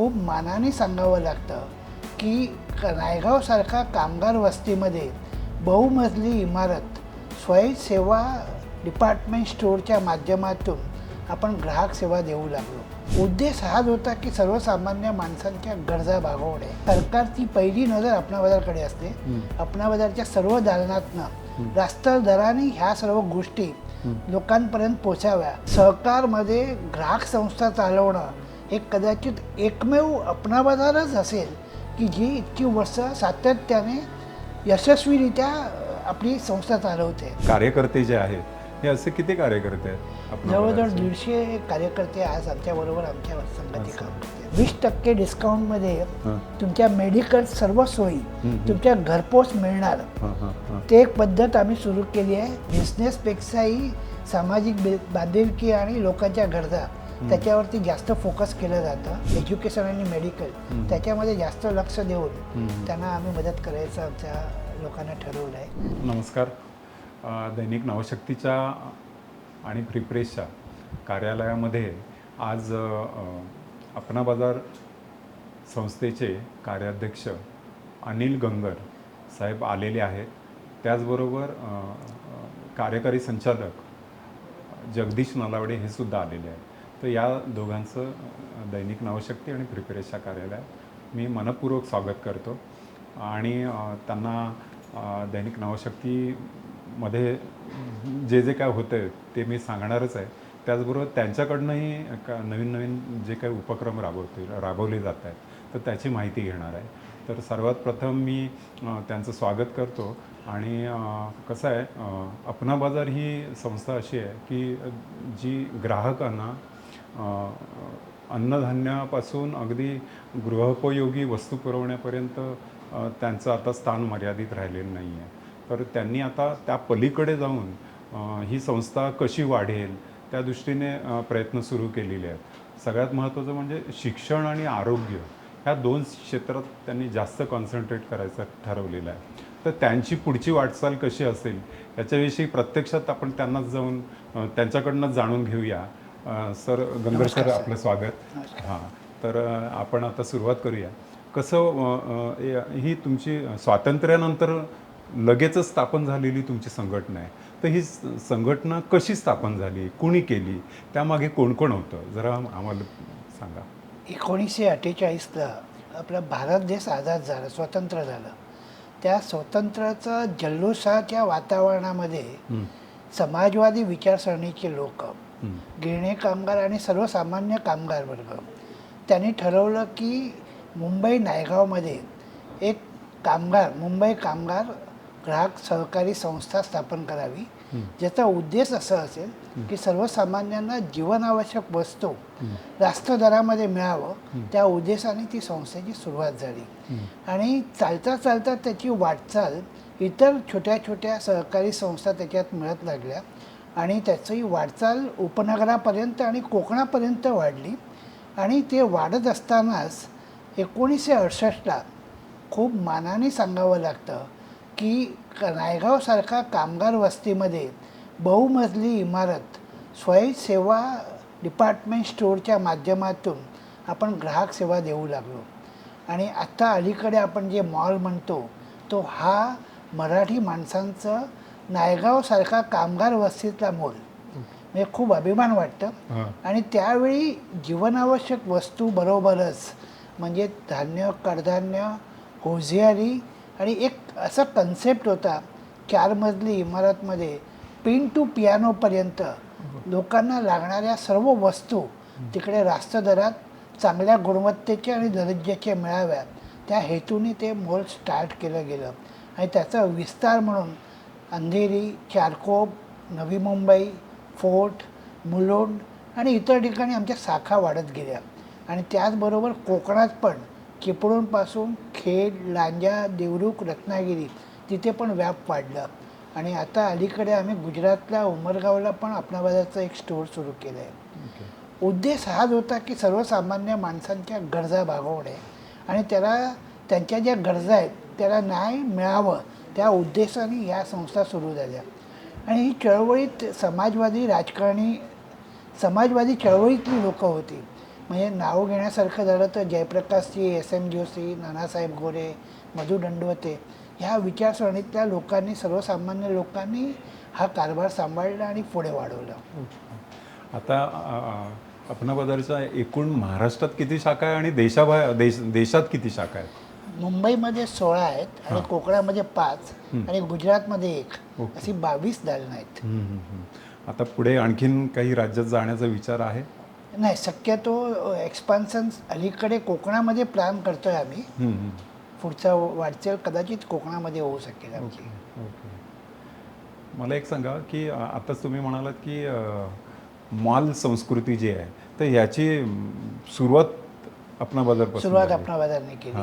खूप मानाने सांगावं लागतं की नायगावसारखा कामगार वस्तीमध्ये बहुमजली इमारत स्वयंसेवा डिपार्टमेंट स्टोअरच्या माध्यमातून आपण ग्राहक सेवा देऊ लागलो. उद्देश हाच होता की सर्वसामान्य माणसांच्या गरजा भागवणे. सरकारची पहिली नजर आपणा बाजारकडे असते. आपणा बाजारच्या सर्व दालनातनं रास्त दराने ह्या सर्व गोष्टी लोकांपर्यंत पोचाव्या सहकारमध्ये ग्राहक संस्था चालवणं हे कदाचित एकमेव बाजारच असेल की जी इतकी वर्ष सातत्याने यशस्वीरित्या आपली संस्था चालवते कार्यकर्ते जे आहेत हे असे किती कार्यकर्ते आहेत जवळजवळ? दीडशे कार्यकर्ते आज आमच्याबरोबर आमच्या संघाची. काम करते वीस टक्के डिस्काउंटमध्ये तुमच्या मेडिकल सर्व सोयी. तुमच्या घरपोच मिळणार. ते एक पद्धत आम्ही सुरू केली आहे बिझनेसपेक्षाही सामाजिक बांधिलकी आणि लोकांच्या गरजा त्याच्यावरती जास्त फोकस केलं जातं एज्युकेशन आणि मेडिकल. त्याच्यामध्ये जास्त लक्ष देऊन. त्यांना आम्ही मदत करायचं आमच्या लोकांना ठरवलं आहे नमस्कार दैनिक नवशक्तीच्या आणि फ्री प्रेसच्या कार्यालयामध्ये आज अपना बाजार संस्थेचे कार्याध्यक्ष अनिल गंगर साहेब आलेले आहेत. त्याचबरोबर कार्यकारी संचालक जगदीश नलावडे हे सुद्धा आलेले आहेत. तर या दोघांचं दैनिक नवशक्ती आणि प्रिपरेशा कार्यालय कार्यालयात मी मनपूर्वक स्वागत करतो. आणि त्यांना दैनिक नवशक्तीमध्ये जे जे काय होतं ते मी सांगणारच आहे. त्याचबरोबर त्यांच्याकडनंही का नवीन नवीन जे काही उपक्रम राबवतील राबवले जात आहेत तर त्याची माहिती घेणार आहे. तर सर्वात प्रथम मी त्यांचं स्वागत करतो. आणि कसं आहे अपना बाजार ही संस्था अशी आहे की जी ग्राहकांना अन्नधान्यापासून अगदी गृहोपयोगी वस्तू पुरवण्यापर्यंत त्यांचं आता स्थान मर्यादित राहिलेलं नाही आहे तर त्यांनी आता त्या पलीकडे जाऊन ही संस्था कशी वाढेल त्या दृष्टीने प्रयत्न सुरू केलेले आहेत. सगळ्यात महत्त्वाचं म्हणजे शिक्षण आणि आरोग्य ह्या दोन क्षेत्रात त्यांनी जास्त कॉन्सन्ट्रेट करायचं ठरवलेलं आहे. तर त्यांची पुढची वाटचाल कशी असेल याच्याविषयी प्रत्यक्षात आपण त्यांनाच जाऊन अ, त्यांच्याकडनंच जाणून घेऊया. Sir Gangar sir. आपलं स्वागत. हां तर आपण आता सुरुवात करूया. कसं ही तुमची स्वातंत्र्यानंतर लगेचच स्थापन झालेली तुमची संघटना आहे. तर ही संघटना कशी स्थापन झाली? कुणी केली? त्यामागे कोण कोण होतं? जरा आम्हाला सांगा. एकोणीसशे अठ्ठेचाळीसला आपला भारत देश आझाद झाला स्वतंत्र झालं. त्या स्वातंत्र्याचं जल्लोषाच्या वातावरणामध्ये समाजवादी विचारसरणीचे लोक गिरणी कामगार आणि सर्वसामान्य कामगार वर्ग त्यांनी ठरवलं की मुंबई नायगावमध्ये एक कामगार मुंबई कामगार ग्राहक सहकारी संस्था स्थापन करावी. ज्याचा उद्देश असा असेल की सर्वसामान्यांना जीवनावश्यक वस्तू. रास्त दरामध्ये मिळावं त्या उद्देशाने ती संस्थेची सुरुवात झाली. आणि चालता चालता त्याची वाटचाल इतर छोट्या छोट्या सहकारी संस्था त्याच्यात मिळत लागल्या आणि त्याची वाटचाल उपनगरापर्यंत आणि कोकणापर्यंत वाढली. आणि ते वाढत असतानाच एकोणीसशे अडसष्टला खूप मानाने सांगावं लागतं की क- नायगावसारखा कामगार वस्तीमध्ये बहुमजली इमारत स्वयंसेवा डिपार्टमेंट स्टोअरच्या माध्यमातून आपण ग्राहक सेवा देऊ लागलो. आणि आत्ता अलीकडे आपण जे मॉल म्हणतो तो हा मराठी माणसांचं नायगावसारखा कामगार वस्तीतला मॉल. म्हणजे खूप अभिमान वाटतं. आणि त्यावेळी जीवनावश्यक वस्तू बरोबरच म्हणजे धान्य कडधान्य होजियारी आणि एक असा कन्सेप्ट होता चार मजली इमारतमध्ये पिन टू पियानोपर्यंत लोकांना लागणाऱ्या सर्व वस्तू तिकडे रास्त दरात चांगल्या गुणवत्तेच्या आणि दर्जाच्या मिळाव्या त्या हेतूने ते मॉल स्टार्ट केलं गेलं. आणि त्याचा विस्तार म्हणून अंधेरी चारकोप नवी मुंबई फोर्ट मुलोंड आणि इतर ठिकाणी आमच्या शाखा वाढत गेल्या. आणि त्याचबरोबर कोकणात पण चिपळूणपासून खेड लांजा देवरुख रत्नागिरी तिथे पण व्याप वाढला. आणि आता अलीकडे आम्ही गुजरातला उमरगावला पण आपणा बाजारचं एक स्टोअर सुरू केलं आहे ओके. उद्देश हाच होता की सर्वसामान्य माणसांच्या गरजा भागवणे. आणि त्याला त्यांच्या ज्या गरजा आहेत त्याला न्याय मिळावं त्या उद्देशाने या संस्था सुरू झाल्या. आणि ही चळवळीत समाजवादी राजकारणी समाजवादी चळवळीतली लोकं होती. म्हणजे नाव घेण्यासारखं झालं तर जयप्रकाशजी एस एम जोशी नानासाहेब गोरे मधु दंडवते ह्या विचारसरणीतल्या लोकांनी सर्वसामान्य लोकांनी हा कारभार सांभाळला आणि पुढे वाढवला. आता अपना बाजारच्या एकूण महाराष्ट्रात किती शाखा आहे आणि देशाबाहेर देश देशात किती शाखा आहेत? मुंबईमध्ये सोळा आहेत आणि कोकणामध्ये पाच आणि गुजरातमध्ये एक. अशी बावीस दालनं आहेत. आता पुढे आणखीन काही राज्यात जाण्याचा विचार आहे? नाही शक्यतो एक्सपान्सन अलीकडे कोकणामध्ये प्लॅन करतोय आम्ही. पुढचा वाटचाल कदाचित कोकणामध्ये होऊ शकेल आमची. ओके मला एक सांगा की आताच तुम्ही म्हणालात की माल संस्कृती जी आहे तर याची म, सुरुवात अपना बाजारपासून सुरुवात. आपणा बाजारने केली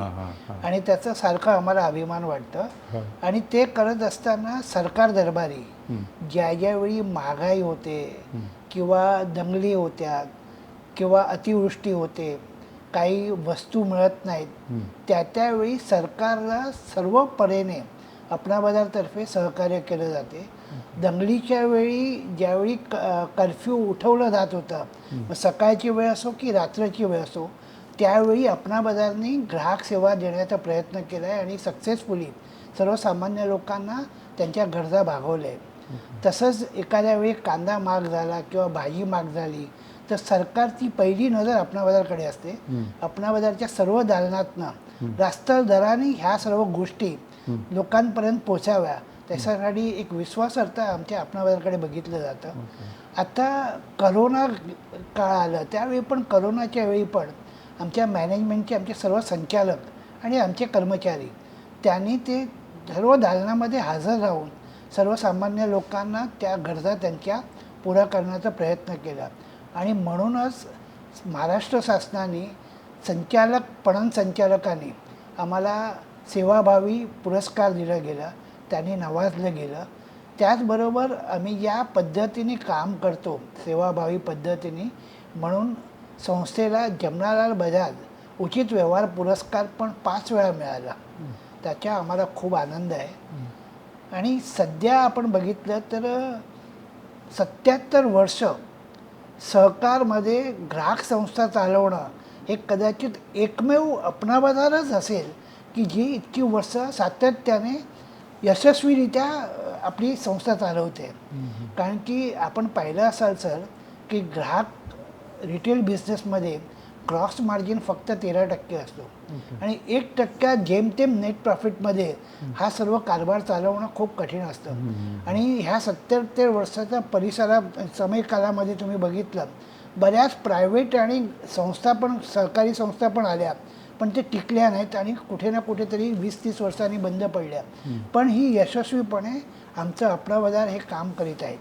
आणि त्याचा सारखा आम्हाला अभिमान वाटतं. आणि ते करत असताना सरकार दरबारी. ज्या ज्यावेळी महागाई होते किंवा दंगली होत्या किंवा अतिवृष्टी होते काही वस्तू मिळत नाहीत. त्या त्यावेळी सरकारला सर्व परेने अपना बाजारतर्फे सहकार्य केलं जाते दंगलीच्या वेळी ज्यावेळी कर्फ्यू उठवलं जात होतं सकाळची वेळ असो की रात्रीची वेळ असो त्यावेळी अपना बाजारने ग्राहक सेवा देण्याचा प्रयत्न केला आहे आणि सक्सेसफुली सर्वसामान्य लोकांना त्यांच्या गरजा भागवल्या आहेत. तसंच एखाद्या वेळी कांदा महाग झाला किंवा भाजी महाग झाली तर सरकारची पहिली नजर अपना बाजारकडे असते. अपना बाजारच्या सर्व दालनातनं रास्त दराने ह्या सर्व गोष्टी लोकांपर्यंत पोचाव्या त्याच्यासाठी एक विश्वासार्थ आमच्या अपना बाजारकडे बघितलं जातं. आता करोना काळ आलं त्यावेळी पण करोनाच्या वेळी पण आमच्या मॅनेजमेंटचे आमचे सर्व संचालक आणि आमचे कर्मचारी त्यांनी ते सर्व दालनामध्ये हजर राहून सर्वसामान्य लोकांना त्या गरजा त्यांच्या पुरा करण्याचा प्रयत्न केला. आणि म्हणूनच महाराष्ट्र शासनाने संचालक पणन संचालकांनी आम्हाला सेवाभावी पुरस्कार दिला गेला त्यांनी नवाजलं गेलं. त्याचबरोबर आम्ही ज्या पद्धतीने काम करतो सेवाभावी पद्धतीने. म्हणून संस्थेला जमनालाल बजाज उचित व्यवहार पुरस्कार पण पाच वेळा मिळाला. त्याचा आम्हाला खूप आनंद आहे. आणि सध्या आपण बघितलं तर सत्याहत्तर वर्ष सहकारमध्ये ग्राहक संस्था चालवणं हे कदाचित एकमेव अपना बाजारच असेल की जी इतकी वर्ष सातत्याने यशस्वीरित्या आपली संस्था चालवते. कारण की आपण पाहिलं असाल सर की ग्राहक रिटेल बिझनेसमध्ये क्रॉस मार्जिन फक्त तेरा टक्के असतो. आणि एक टक्का जेमतेम नेट प्रॉफिटमध्ये हा सर्व कारभार चालवणं खूप कठीण असतं. आणि ह्या सत्याहत्तर वर्षाच्या परिसरा समयकालामध्ये तुम्ही बघितलं बऱ्याच प्रायव्हेट आणि संस्था पण सहकारी संस्था पण आल्या पण ते टिकल्या नाहीत आणि कुठे ना कुठेतरी वीस तीस वर्षांनी बंद पडल्या. पण ही यशस्वीपणे आमचं आपला बाजार हे काम करीत आहेत.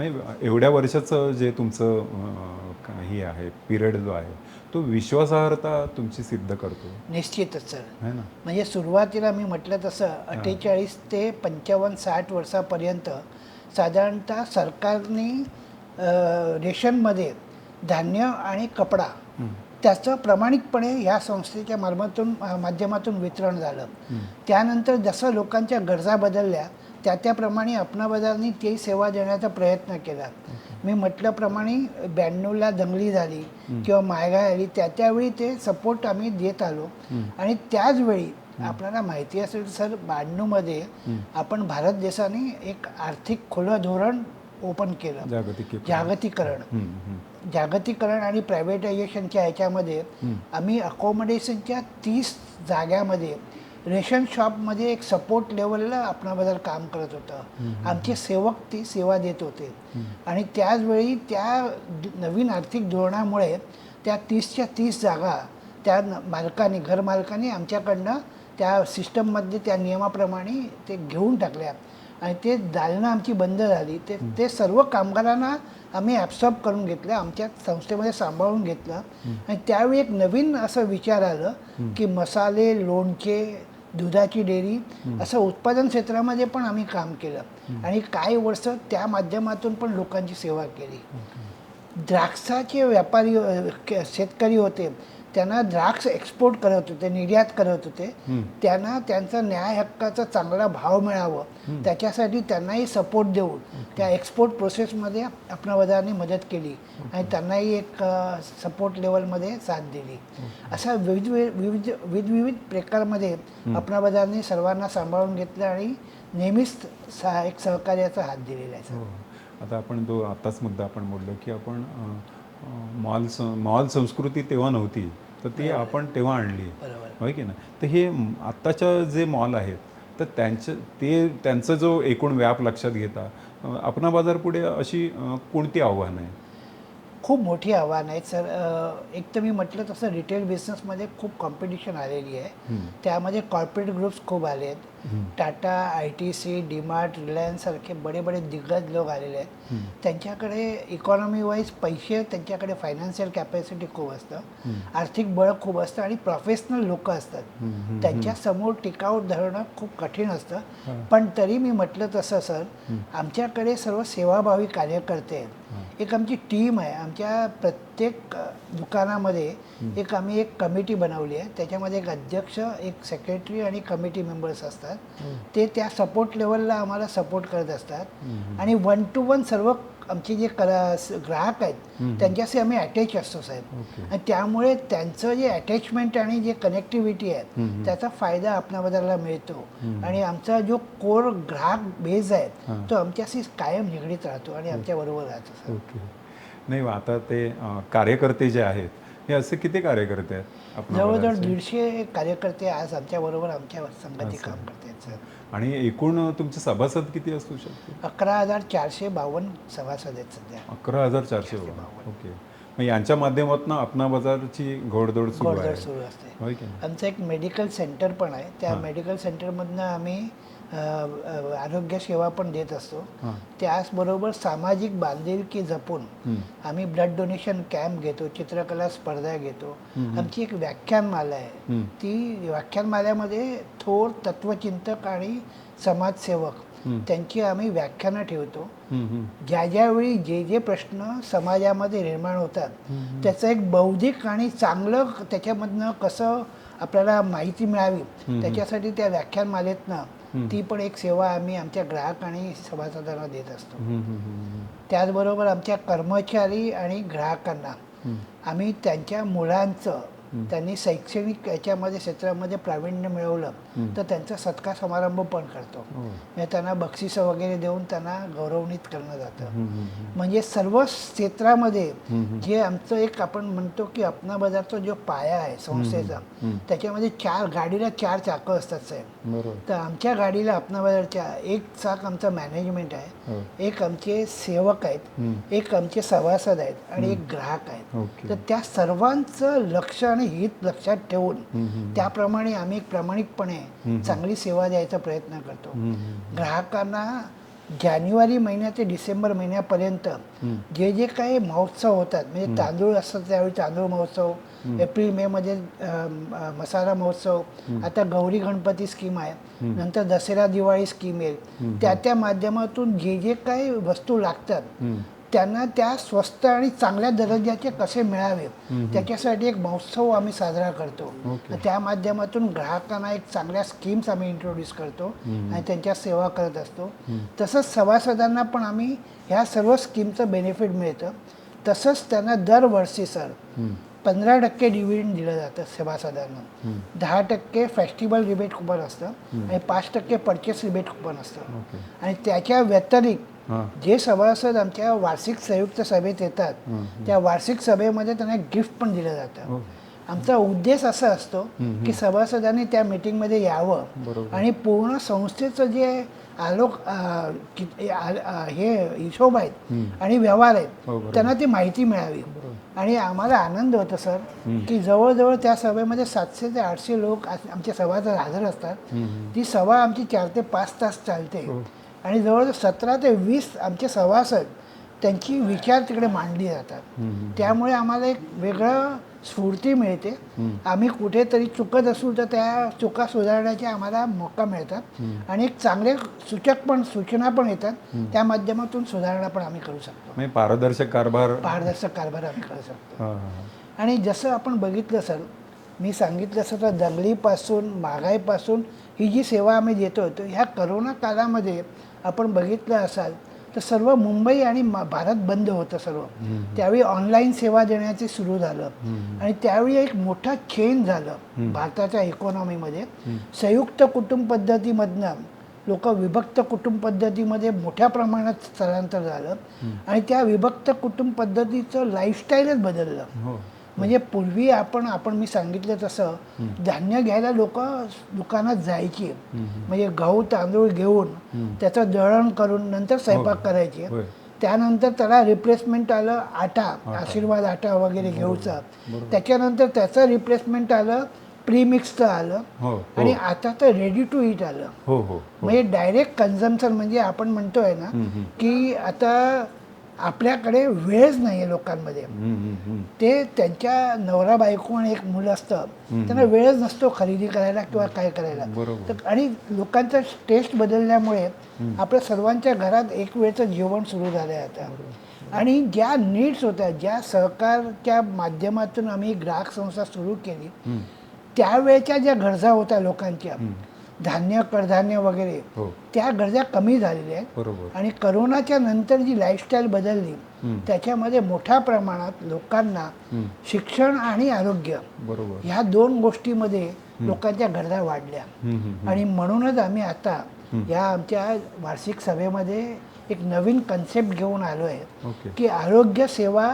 म्हणजे एवढ्या वर्षाचं जे तुमचं काही आहे पिरियड जो आहे तो विश्वासार्हता तुमची सिद्ध करतो. निश्चितच सर. है ना? म्हणजे सुरुवातीला मी म्हटलं तसं अठ्ठेचाळीस ते पंचावन्न साठ वर्षापर्यंत साधारणतः सरकारने रेशनमध्ये धान्य आणि कपडा त्याचं प्रामाणिकपणे ह्या संस्थेच्या मार्फतून अ, माध्यमातून वितरण झालं. त्यानंतर जसं लोकांच्या गरजा बदलल्या त्या त्याप्रमाणे अपना बाजारनी ती सेवा देण्याचा प्रयत्न केला. मी म्हटल्याप्रमाणे ब्याण्णवला दंगली झाली किंवा महागाई आली त्या त्यावेळी ते सपोर्ट आम्ही देत आलो. आणि त्याचवेळी आपल्याला माहिती असेल सर ब्याण्णवमध्ये आपण भारत देशाने एक आर्थिक खुलं धोरण ओपन केलं. जागतिक जागतिकरण. जागतिकरण आणि प्रायव्हेटायझेशनच्या ह्याच्यामध्ये आम्ही अकोमोडेशनच्या तीस जाग्यामध्ये रेशन शॉपमध्ये एक सपोर्ट लेवलला आपणा बाजार काम करत होतं. आमचे सेवक ती सेवा देत होते. आणि त्याचवेळी त्या नवीन आर्थिक धोरणामुळे त्या तीसच्या तीस जागा त्या मालकाने घर मालकाने आमच्याकडनं त्या सिस्टममध्ये त्या नियमाप्रमाणे ते घेऊन टाकल्या. आणि ते दालनं आमची बंद झाली. ते ते सर्व कामगारांना आम्ही ॲब्सॉर्ब करून घेतलं आमच्या संस्थेमध्ये सांभाळून घेतलं. आणि त्यावेळी एक नवीन असं विचार आलं की मसाले लोणचे दुधाची डेअरी असं उत्पादन क्षेत्रामध्ये पण आम्ही काम केलं. आणि काही वर्ष त्या माध्यमातून पण लोकांची सेवा केली. द्राक्षाचे व्यापारी शेतकरी होते. त्यांना द्राक्ष एक्सपोर्ट करत होते निर्यात करत होते. त्यांना त्यांचा न्याय हक्काचा चांगला भाव मिळावं. त्याच्यासाठी त्यांनाही सपोर्ट देऊन त्या एक्सपोर्ट प्रोसेसमध्ये आपणाबजारने मदत केली आणि त्यांनाही एक सपोर्ट लेवलमध्ये साथ दिली. असा विविध विविध विविध विविध प्रकारमध्ये आपणाबजारने सर्वांना सांभाळून घेतलं आणि नेहमीच सा एक सहकार्याचा हात दिलेला आहे हो. आता आपण तो आत्ताच मुद्दा आपण बोललो की आपण मॉल स मॉल संस्कृती तेव्हा नव्हती तर ती आपण तेव्हा आणली. होय की नाही? तर हे आत्ताच्या जे मॉल आहेत तर त्यांचं ते त्यांचं जो एकूण व्याप लक्षात घेता आपणा बाजार पुढे अशी कोणती आव्हानं आहे खूप मोठी आव्हान आहेत सर एक तर मी म्हटलं तसं रिटेल बिझनेसमध्ये खूप कॉम्पिटिशन आलेली आहे. त्यामध्ये कॉर्पोरेट ग्रुप्स खूप आले आहेत. Tata I T C DMart Reliance सारखे बडे बडे दिग्गज लोक आलेले आहेत. त्यांच्याकडे इकॉनॉमी वाईज पैसे त्यांच्याकडे फायनान्शियल कॅपॅसिटी खूप असतं. आर्थिक बळ खूप असतं आणि प्रोफेशनल लोक असतात हम्म, हम्म, त्यांच्यासमोर टिकाऊ धरणं खूप कठीण असतं. पण तरी मी म्हटलं तसं सर आमच्याकडे सर्व सेवाभावी कार्यकर्ते आहेत एक आमची टीम आहे. आमच्या प्रत्येक दुकानामध्ये एक आम्ही एक कमिटी बनवली आहे. त्याच्यामध्ये एक अध्यक्ष एक सेक्रेटरी आणि कमिटी मेंबर्स असतात. ते त्या सपोर्ट लेवलला आम्हाला सपोर्ट करत असतात. आणि वन टू वन सर्व आमचे जे कला ग्राहक आहेत त्यांच्याशी आम्ही अटॅच असतो साहेब. आणि त्यामुळे त्यांचं जे अटॅचमेंट आणि जे कनेक्टिव्हिटी आहे त्याचा फायदा आपणाबद्दलला मिळतो. आणि आमचा जो कोर ग्राहक बेज आहे. तो आमच्याशी कायम निगडीत राहतो आणि आमच्या बरोबर राहतो ओके. नाही आता ते कार्यकर्ते जे आहेत हे असे किती कार्यकर्ते आहेत जवळजवळ? दीडशे कार्यकर्ते आज आमच्या बरोबर आमच्या संगती काम करतात. आणि एकूण तुमचे सभासद किती असू शकते? अकरा हजार चारशे बावन्न सभासद आहेत सध्या. अकरा हजार चारशे ओके. मग यांच्या माध्यमातून आपणा बाजारची घोडदौड सुरू गोडधड आहे. सुरू असते. होय की नाही? आमचं एक मेडिकल सेंटर पण आहे. त्या हां. मेडिकल सेंटरमधनं आम्ही आरोग्य सेवा पण देत असतो. त्याचबरोबर सामाजिक बांधिलकी जपून. आम्ही ब्लड डोनेशन कॅम्प घेतो चित्रकला स्पर्धा घेतो आमची एक व्याख्यानमाला आहे. ती व्याख्यानमाल्यामध्ये थोर तत्वचिंतक आणि समाजसेवक. त्यांची आम्ही व्याख्यानं ठेवतो. ज्या ज्यावेळी जे जे प्रश्न समाजामध्ये निर्माण होतात त्याचं एक बौद्धिक आणि चांगलं त्याच्यामधनं कसं आपल्याला माहिती मिळावी त्याच्यासाठी त्या व्याख्यानमालेतनं ती पण एक सेवा आम्ही आमच्या ग्राहक आणि सभासदांना देत असतो. त्याचबरोबर आमच्या कर्मचारी आणि ग्राहकांना. आम्ही त्यांच्या मुलांचं त्यांनी शैक्षणिक याच्यामध्ये क्षेत्रामध्ये प्रावीण्य मिळवलं तर त्यांचा सत्कार समारंभ पण करतो हो. म्हणजे त्यांना बक्षिसं वगैरे देऊन त्यांना गौरवणीत करणं जातं. म्हणजे सर्व क्षेत्रामध्ये. जे आमचं एक आपण म्हणतो की अपना बाजारचा जो पाया आहे संस्थेचा. त्याच्यामध्ये चार गाडीला चार चाकं असतात साहेब तर आमच्या गाडीला अपना बाजारच्या एक चाक आमचं मॅनेजमेंट आहे. एक आमचे सेवक आहेत. एक आमचे सभासद आहेत आणि एक ग्राहक आहेत तर त्या सर्वांचं लक्ष आणि हित लक्षात ठेवून. त्याप्रमाणे आम्ही प्रामाणिकपणे चांगली सेवा द्यायचा प्रयत्न करतो. ग्राहकांना जानेवारी महिन्या ते डिसेंबर महिन्यापर्यंत. जे जे काही महोत्सव होतात म्हणजे तांदूळ असतात त्यावेळी तांदूळ महोत्सव एप्रिल मे मध्ये मसाला महोत्सव आता गौरी गणपती स्कीम आहे नंतर दसरा दिवाळी स्कीम येईल त्या त्या माध्यमातून जे जे काही वस्तू लागतात. त्यांना त्या स्वस्त आणि चांगल्या दर्जाचे कसे मिळावे? त्याच्यासाठी एक महोत्सव आम्ही साजरा करतो. त्या माध्यमातून ग्राहकांना एक चांगल्या स्कीम्स आम्ही इंट्रोड्यूस करतो आणि त्यांच्या सेवा करत असतो. तसंच सभासदांना पण आम्ही ह्या सर्व स्कीमचं बेनिफिट मिळतं. तसंच त्यांना दरवर्षी सर. पंधरा टक्के डिव्हिडंड दिलं जातं सभासदांना. दहा टक्के फेस्टिवल रिबेट कुपन असतं आणि पाच टक्के परचेस रिबेट कुपन असतं. आणि त्याच्या व्यतिरिक्त जे सभासद आमच्या वार्षिक संयुक्त सभेत येतात त्या वार्षिक सभेमध्ये त्यांना गिफ्ट पण दिलं जातं. हो. आमचा उद्देश असा असतो की सभासदांनी त्या मीटिंगमध्ये यावं. आणि पूर्ण संस्थेचं जे आलोक हे हिशोब आहेत आणि व्यवहार हो, आहेत बरोबर. त्यांना ती माहिती मिळावी. आणि आम्हाला आनंद होतो सर की जवळजवळ त्या सभेमध्ये सातशे ते आठशे लोक आमच्या सभासद हजर असतात. ती सभा आमची चार ते पाच तास चालते. हो. आणि जवळजवळ सतरा ते वीस आमचे सभासद त्यांची विचार तिकडे मांडली जातात. त्यामुळे आम्हाला एक वेगळं स्फूर्ती मिळते. आम्ही कुठेतरी चुकत असू तर त्या चुका सुधारण्याचे आम्हाला मौका मिळतात. आणि एक चांगले सूचक पण सूचना पण येतात. त्या माध्यमातून सुधारणा पण आम्ही करू शकतो. म्हणजे पारदर्शक कारभार पारदर्शक कारभार आम्ही करू शकतो. आणि जसं आपण बघितलं सर मी सांगितलं असं तर दंगलीपासून महागाईपासून ही जी सेवा आम्ही देतो होतो ह्या करोना काळामध्ये आपण बघितलं असाल तर सर्व मुंबई आणि भारत बंद होतं सर्व. त्यावेळी ऑनलाईन सेवा देण्याचे सुरू झालं. आणि त्यावेळी एक मोठा चेंज झालं भारताच्या इकॉनॉमीमध्ये संयुक्त कुटुंब पद्धतीमधनं लोक विभक्त कुटुंब पद्धतीमध्ये मोठ्या प्रमाणात स्थलांतर झालं. आणि त्या विभक्त कुटुंब पद्धतीचं लाईफस्टाईलच बदललं. हो. म्हणजे पूर्वी आपण आपण मी सांगितलं तसं धान्य घ्यायला लोक दुकानात जायची. म्हणजे गहू तांदूळ घेऊन त्याचं दळण करून नंतर स्वयंपाक करायचे. होय. त्यानंतर त्याला रिप्लेसमेंट आलं आटा आशीर्वाद आटा वगैरे घेऊचा. त्याच्यानंतर त्याचं रिप्लेसमेंट आलं प्रीमिक्सचं आलं हो आणि आता तर रेडी टू इट आलं. हो हो म्हणजे डायरेक्ट कन्झम्पशन म्हणजे आपण म्हणतोय ना की आता आपल्याकडे वेळच नाही आहे लोकांमध्ये. ते त्यांच्या नवरा बायको आणि एक मुलं असतं त्यांना वेळच नसतो खरेदी करायला किंवा काय करायला. तर आणि लोकांचा टेस्ट बदलल्यामुळे आपल्या सर्वांच्या घरात एक वेळचं जेवण सुरू झालं आहे आता आणि ज्या नीड्स होत्या ज्या सहकारच्या माध्यमातून आम्ही ग्राहक संस्था सुरू केली. त्यावेळच्या ज्या गरजा होत्या लोकांच्या धान्य कडधान्य वगैरे हो. त्या गरजा कमी झालेल्या आहेत. आणि करोनाच्या नंतर जी लाईफस्टाईल बदलली त्याच्यामध्ये मोठ्या प्रमाणात लोकांना. शिक्षण आणि आरोग्य ह्या दोन गोष्टीमध्ये लोकांच्या गरजा वाढल्या. आणि म्हणूनच आम्ही आता या आमच्या वार्षिक सभेमध्ये एक नवीन कन्सेप्ट घेऊन आलो आहे की आरोग्य सेवा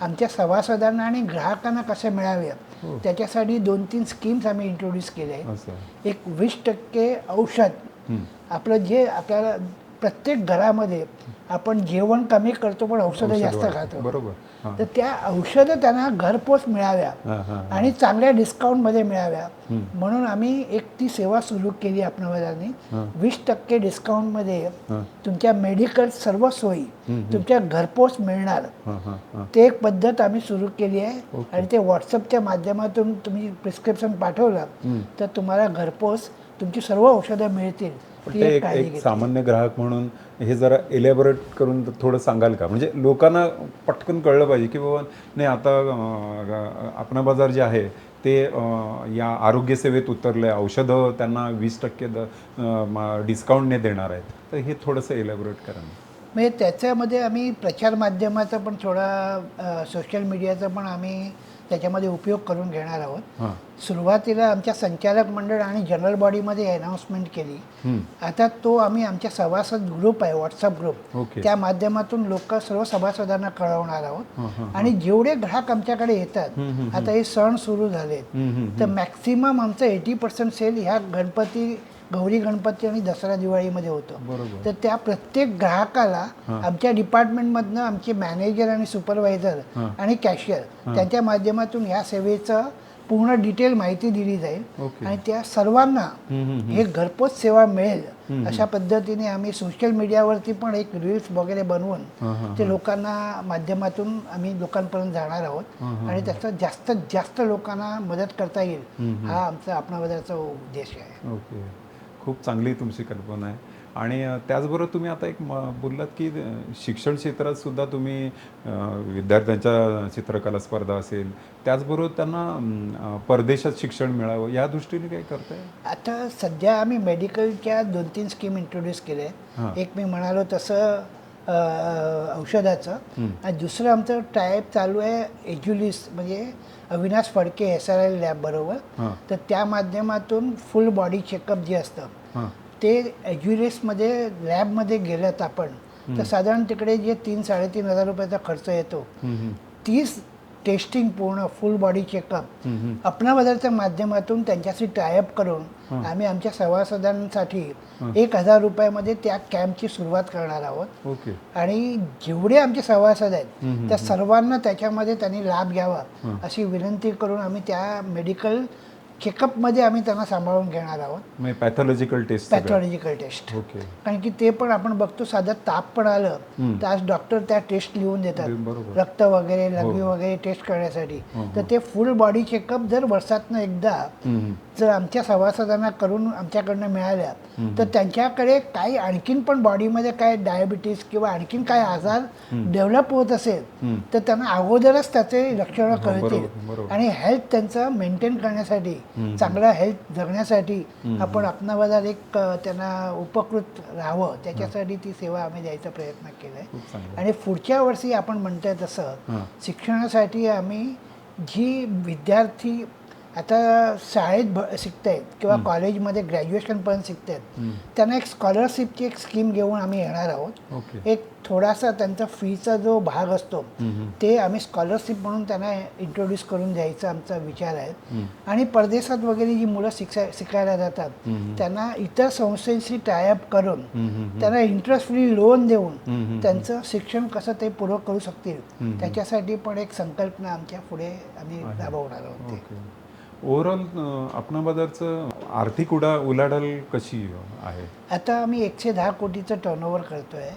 आमच्या सभासदांना आणि ग्राहकांना कशा मिळाव्या हो. त्याच्यासाठी दोन तीन स्कीम्स आम्ही इंट्रोड्यूस केल्या आहेत एक वीस टक्के औषध. आपलं जे आपल्याला प्रत्येक घरामध्ये आपण जेवण कमी करतो पण औषधं जास्त. खातो बरोबर तर त्या औषधं त्यांना घरपोच मिळाव्या आणि चांगल्या डिस्काउंटमध्ये मिळाव्या. म्हणून आम्ही एक ती सेवा सुरू केली आपणावाल्यांनी. वीस टक्के डिस्काउंटमध्ये तुमच्या मेडिकल सर्व सोयी. तुमच्या घरपोच मिळणार ते एक पद्धत आम्ही सुरू केली आहे. आणि ते व्हॉट्सअपच्या माध्यमातून तुम्ही प्रिस्क्रिप्शन पाठवलं. तर तुम्हाला घरपोच तुमची सर्व औषधं मिळतील. ते एक एक काळजी एक घेतली. सामान्य ग्राहक म्हणून हे जरा एलॅबोरेट करून थोडं सांगाल का? म्हणजे लोकांना पटकन कळलं पाहिजे की बाबा नाही आता अं, आपणा बाजार जे आहे ते अं, या आरोग्य सेवेत उतरले औषधं त्यांना वीस टक्के डिस्काउंटने देणार आहेत. तर हे थोडंसं एलॅबोरेट करा ना. म्हणजे त्याच्यामध्ये आम्ही प्रचार माध्यमाचा पण थोडा सोशल मीडियाचा पण आम्ही त्याच्यामध्ये उपयोग करून घेणार आहोत. सुरुवातीला आमच्या संचालक मंडळ आणि जनरल बॉडीमध्ये अनाऊन्समेंट केली. आता तो आम्ही आमच्या सभासद ग्रुप आहे व्हॉट्सअप ग्रुप त्या माध्यमातून लोक सर्व सभासदांना कळवणार आहोत. आणि जेवढे ग्राहक आमच्याकडे येतात आता हे सण सुरू झालेत. तर मॅक्सिमम आमचं एटी पर्सेंट सेल ह्या गणपती गौरी गणपती आणि दसरा दिवाळीमध्ये होतं. तर त्या प्रत्येक ग्राहकाला आमच्या डिपार्टमेंटमधनं आमचे मॅनेजर आणि सुपरवायझर. आणि कॅशियर त्यांच्या माध्यमातून ह्या सेवेचं पूर्ण डिटेल माहिती दिली जाईल. आणि त्या सर्वांना. हे घरपोच सेवा मिळेल अशा पद्धतीने आम्ही सोशल मीडियावरती पण एक रील्स वगैरे बनवून ते लोकांना माध्यमातून आम्ही लोकांपर्यंत जाणार आहोत. आणि त्याचा जास्तीत जास्त लोकांना मदत करता येईल हा आमचा आपणाबद्दलचा उद्देश आहे. ओके. खूप चांगली तुमची कल्पना आहे. आणि त्याचबरोबर तुम्ही आता एक म- बोललात की शिक्षण क्षेत्रात सुद्धा तुम्ही विद्यार्थ्यांच्या चित्रकला स्पर्धा असेल त्याचबरोबर त्यांना परदेशात शिक्षण मिळावं या दृष्टीने काही करताय? आता सध्या आम्ही मेडिकलच्या दोन तीन स्कीम इंट्रोड्यूस केल्या एक मी म्हणालो तसं औषधाचं. आणि दुसरं आमचं टायप चालू आहे एज्युलिस म्हणजे Avinash Phadke S R L lab बरोबर. हां. तर त्या माध्यमातून फुल बॉडी चेकअप जे असतं ते एज्युलिसमध्ये लॅबमध्ये गेलं आपण तर साधारण तिकडे जे तीन साडेतीन हजार रुपयाचा खर्च येतो. तीच टेस्टिंग पूर्ण फुल बॉडी चेकअप. आपणा बदलच्या माध्यमातून त्यांच्याशी टायअप करून आम्ही आमच्या सभासदांसाठी एक हजार रुपयामध्ये त्या कॅम्पची सुरुवात करणार आहोत. आणि जेवढे आमचे सभासद आहेत त्या सर्वांना त्याच्यामध्ये त्यांनी लाभ घ्यावा अशी विनंती करून आम्ही त्या मेडिकल चेकअपमध्ये आम्ही त्यांना सांभाळून घेणार आहोत. Pathological test pathological test okay कारण की ते पण आपण बघतो साधं ताप पण आलं. तर आज डॉक्टर त्या टेस्ट लिहून देतात. रक्त वगैरे लघवी हो. वगैरे टेस्ट करण्यासाठी. हो, तर ते फुल बॉडी चेकअप जर वर्षातनं एकदा. जर आमच्या सभासदांना करून आमच्याकडनं मिळाल्या. तर त्यांच्याकडे काही आणखीन पण बॉडीमध्ये काय डायबिटीस किंवा आणखीन काय आजार डेव्हलप होत असेल. तर त्यांना अगोदरच त्याचे लक्षणं कळतील. आणि हेल्थ त्यांचं मेंटेन करण्यासाठी. चांगला हेल्थ जगण्यासाठी. आपण आपणाबाजार एक त्यांना उपकृत राहावं त्याच्यासाठी ती सेवा आम्ही द्यायचा प्रयत्न केला आहे खूप चांगलं आणि पुढच्या वर्षी आपण म्हणतोय तसं शिक्षणासाठी आम्ही जी विद्यार्थी आता शाळेत भ शिकत आहेत किंवा कॉलेजमध्ये ग्रॅज्युएशनपर्यंत शिकत आहेत हम्म. त्यांना एक स्कॉलरशिपची एक स्कीम घेऊन आम्ही येणार आहोत एक थोडासा त्यांचा फीचा जो भाग असतो. ते आम्ही स्कॉलरशिप म्हणून त्यांना इंट्रोड्यूस करून द्यायचा आमचा विचार आहे. आणि परदेशात वगैरे जी मुलं शिक्षा शिकायला जातात. त्यांना इतर संस्थेशी टायअप करून. त्यांना इंटरेस्ट फ्री लोन देऊन. त्यांचं शिक्षण कसं ते पूर्ण करू शकतील. त्याच्यासाठी पण एक संकल्पना आमच्या पुढे आम्ही. राबवणार आहोत ओव्हरऑल आपणा बाजारचं आर्थिक उडा उलाढाल कशी आहे? आता आम्ही एकशे दहा कोटीचं टर्नओव्हर करतोय.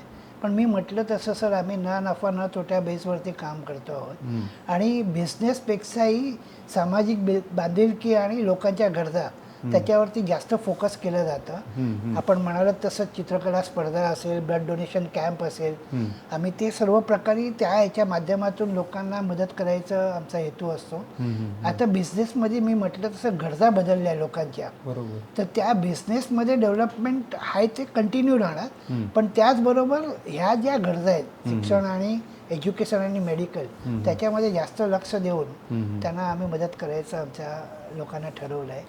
पण मी म्हटलं तसं सर आम्ही न नफा न तोट्या बेसवरती काम करतो आहोत. आणि बिझनेसपेक्षाही सामाजिक बे- बांधिलकी आणि लोकांच्या गरजा त्याच्यावरती जास्त फोकस केलं जातं. आपण म्हणालात तसं चित्रकला स्पर्धा असेल ब्लड डोनेशन कॅम्प असेल. आम्ही ते सर्व प्रकारे त्या ह्याच्या माध्यमातून लोकांना मदत करायचा आमचा हेतू असतो. आता बिझनेसमध्ये मी म्हटलं तसं गरजा बदलल्या लोकांच्या तर त्या बिझनेसमध्ये डेव्हलपमेंट आहे ते कंटिन्यू राहणार. पण त्याचबरोबर ह्या ज्या गरजा आहेत शिक्षण आणि एज्युकेशन आणि मेडिकल. त्याच्यामध्ये जास्त लक्ष देऊन. त्यांना आम्ही मदत करायचं आमच्या लोकांना ठरवलं आहे.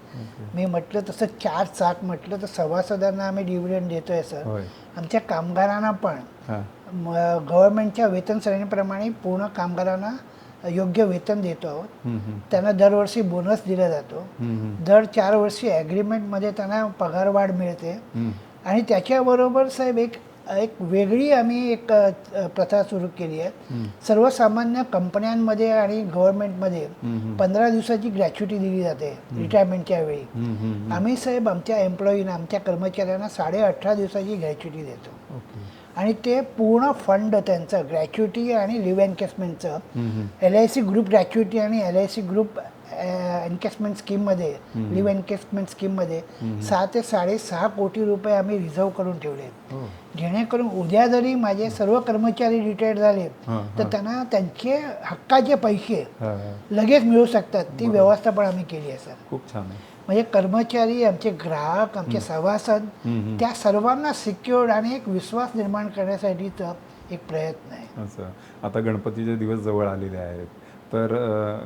मी म्हटलं तसं चार चाक म्हटलं तर सभासदांना आम्ही डिव्हिडंड देतोय सर आमच्या कामगारांना पण गव्हर्नमेंटच्या वेतन श्रेणीप्रमाणे पूर्ण कामगारांना योग्य वेतन देतो आहोत. त्यांना दरवर्षी बोनस दिला जातो. दर चार वर्षी ॲग्रीमेंटमध्ये त्यांना पगारवाढ मिळते. आणि त्याच्याबरोबर साहेब एक एक वेगळी आम्ही एक प्रथा सुरू केली आहे. सर्वसामान्य कंपन्यांमध्ये आणि गव्हर्नमेंटमध्ये. पंधरा दिवसाची ग्रॅच्युटी दिली जाते रिटायरमेंटच्या वेळी. आम्ही साहेब आमच्या एम्प्लॉईना आमच्या कर्मचाऱ्यांना साडे अठरा दिवसाची ग्रॅच्युटी देतो आणि ते पूर्ण फंड त्यांचं ग्रॅच्युटी आणि leave एन्केसमेंटचं. L I C group gratuity आणि L I C group encashment स्कीममध्ये लिव्ह एन्केसमेंट स्कीममध्ये सहा ते साडेसहा कोटी रुपये आम्ही रिझर्व करून ठेवले. आहेत. हो. जेणेकरून उद्या जरी माझे सर्व कर्मचारी रिटायर्ड झाले तर त्यांना त्यांचे हक्काचे पैसे. लगेच मिळू शकतात. ती व्यवस्था पण आम्ही केली आहे सर. खूप छान म्हणजे कर्मचारी आमचे ग्राहक आमचे सभासद. त्या सर्वांना सिक्युअर्ड आणि एक विश्वास निर्माण करण्यासाठीचा एक प्रयत्न आहे. आता गणपतीचे दिवस जवळ आलेले आहेत. तर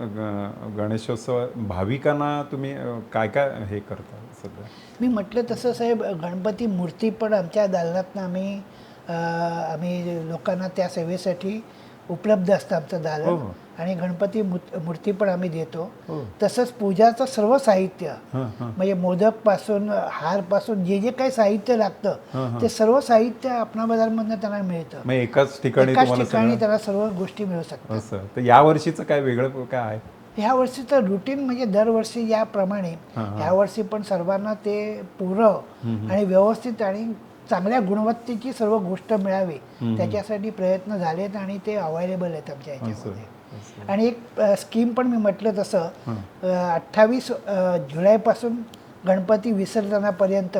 ग- गणेशोत्सव भाविकांना तुम्ही काय काय हे करता सध्या? मी म्हटलं तसं साहेब गणपती मूर्ती पण आमच्या दालनातनं आम्ही आम्ही लोकांना त्या सेवेसाठी उपलब्ध असतं आमचं हो, दालन. हो. आणि गणपती मूर्त- पण आम्ही देतो. हो. तसंच पूजाचं सर्व साहित्य हां हां. म्हणजे मोदकपासून हारपासून जे जे काही साहित्य हां, लागतं हां. ते सर्व साहित्य आपणा बाजारमधनं त्यांना मिळतं. एकाच ठिकाणी त्याला सर्व गोष्टी मिळू शकतात. या वर्षीचं काय वेगळं काय आहे? ह्या वर्षीचं रुटीन म्हणजे दरवर्षी याप्रमाणे हां, हां. ह्या वर्षी पण सर्वांना ते पूर्ण आणि व्यवस्थित आणि चांगल्या गुणवत्तेची सर्व गोष्ट मिळावी. त्याच्यासाठी प्रयत्न झालेत आणि ते अवेलेबल आहेत आमच्या असं. आणि एक स्कीम पण मी म्हटलं तसं. अठ्ठावीस जुलैपासून गणपती विसर्जनापर्यंत.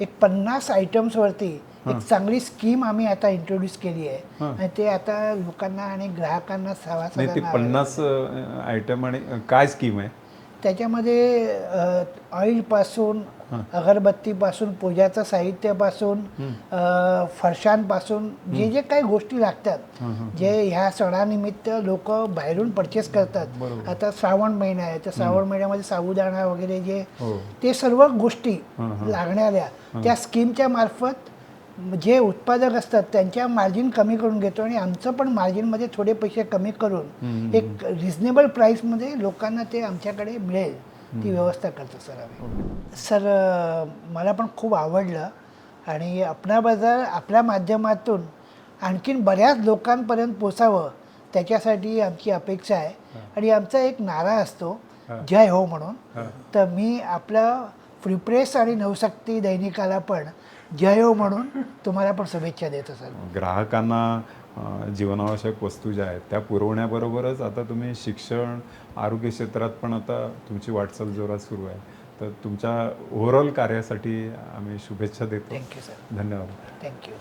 एक पन्नास आयटम्सवरती एक चांगली स्कीम आम्ही आता इंट्रोड्यूस केली आहे. आणि ते आता लोकांना आणि ग्राहकांना सभासदांना पन्नास आयटम आणि काय स्कीम आहे त्याच्यामध्ये अ, ऑइलपासून हां. अगरबत्तीपासून पूजाचं साहित्यापासून फरशांपासून जे जे काही गोष्टी लागतात. जे ह्या सणानिमित्त लोक बाहेरून परचेस करतात. आता श्रावण महिना आहे तर श्रावण महिन्यामध्ये साबुदाणा वगैरे जे हो ते सर्व गोष्टी. लागणाऱ्या त्या स्कीमच्या मार्फत जे उत्पादक असतात त्यांच्या मार्जिन कमी करून घेतो आणि आमचं पण मार्जिनमध्ये थोडे पैसे कमी करून. एक रिझनेबल प्राईसमध्ये लोकांना ते आमच्याकडे मिळेल ती व्यवस्था करतो सर आम्ही. सर मला पण खूप आवडलं आणि आपणा बाजार आपल्या माध्यमातून आणखीन बऱ्याच लोकांपर्यंत पोचावं त्याच्यासाठी आमची अपेक्षा आहे. आणि आमचा एक नारा असतो जय हो म्हणून. तर मी आपलं फ्री प्रेस आणि नवशक्ती दैनिकाला पण जय हो म्हणून तुम्हाला पण शुभेच्छा देतो सर. ग्राहकांना जीवनावश्यक वस्तू ज्या आहेत त्या पुरवण्याबरोबरच आता तुम्ही शिक्षण आरोग्य क्षेत्रात पण आता तुमची वाटचाल जोरात सुरू आहे. तर तुमच्या ओव्हरऑल कार्यासाठी आम्ही शुभेच्छा देतो. थँक्यू सर धन्यवाद. थँक्यू